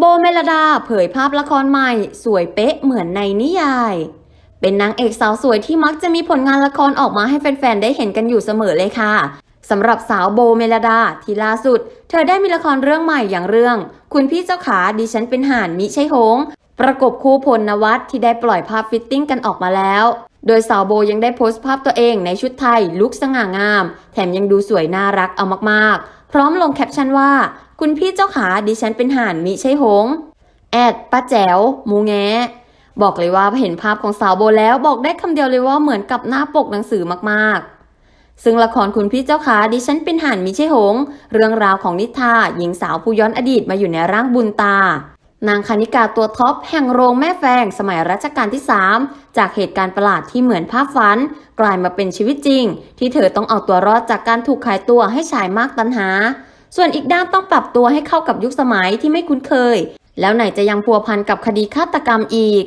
โบเมลดาเผยภาพละครใหม่ สวยเป๊ะเหมือนในนิยาย เป็นนางเอกสาวสวยที่มักจะมีผลงานละครออกมาให้แฟนๆ ได้เห็นกันอยู่เสมอเลยค่ะสำหรับสาวโบเมลดาที่ล่าสุด เธอได้มีละครเรื่องใหม่อย่างเรื่อง คุณพี่เจ้าขาดิฉันเป็นห่านมิใช่หง ประกบคู่พลนวัตที่ได้ปล่อยภาพฟิตติ้งกันออกมาแล้ว โดยสาวโบยังได้โพสต์ภาพตัวเองในชุดไทยลุคสง่างาม แถมยังดูสวยน่ารักเอามากๆ พร้อมลงแคปชั่นว่า คุณพี่เจ้าขาดิฉันเป็นห่านมิใช่หง แอดป้าแจ๋วมูแงบอกเลยว่าเห็นภาพของสาวโบแล้วบอกได้คำเดียวเลยว่าเหมือนกับหน้าปกหนังสือมากๆ ซึ่งละครคุณพี่เจ้าขาดิฉันเป็นห่านมิใช่หง เรื่องราวของนิทาหญิงสาวผู้ย้อนอดีตมาอยู่ในร่างบุญตานางคณิกาตัวท็อปแห่งโรงแม่แฟงสมัยรัชกาลที่ 3 จากเหตุการณ์ประหลาดที่เหมือนภาพฝัน กลายมาเป็นชีวิตจริง ที่เธอต้องเอาตัวรอดจากการถูกขายตัวให้ชายมากตันหา ส่วนอีกด้านต้องปรับตัวให้เข้ากับยุคสมัยที่ไม่คุ้นเคย แล้วไหนจะยังพัวพันกับคดีฆาตกรรมอีก